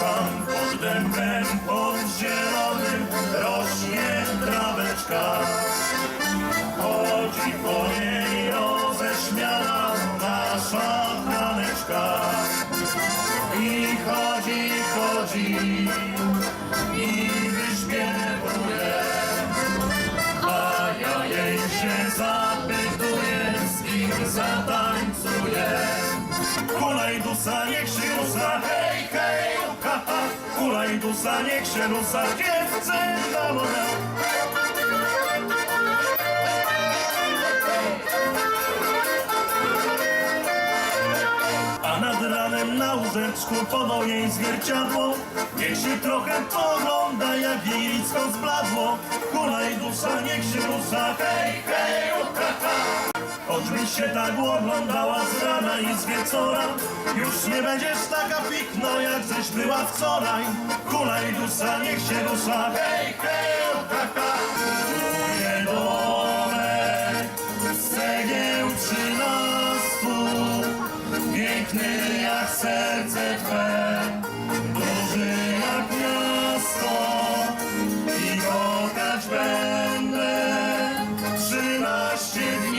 Tam pod dębem, pod zielonym rośnie traweczka. Chodzi po niej roześmiana nasza Haneczka. I chodzi, chodzi i Hulajdusa niech się rusa, hej, hej, ha, ha. Hulajdusa niech się rusa, dziewczyna moja. A nad ranem na łóżeczku podał jej zwierciadło. Niech się trochę pogląda jak jej licko zbladło. Hulajdusa niech się rusza, hej, hej, Choćby się tak oglądała z rana i z wieczora. Już nie będziesz taka pikno, jak żeś była wczoraj. Kulej dusza, niech się rusza, hej, hej, ha, ha Twoje dole z cegieł trzynastu Piękny jak serce Twe. Duży jak miasto. I kochać będę. Trzynaście dni.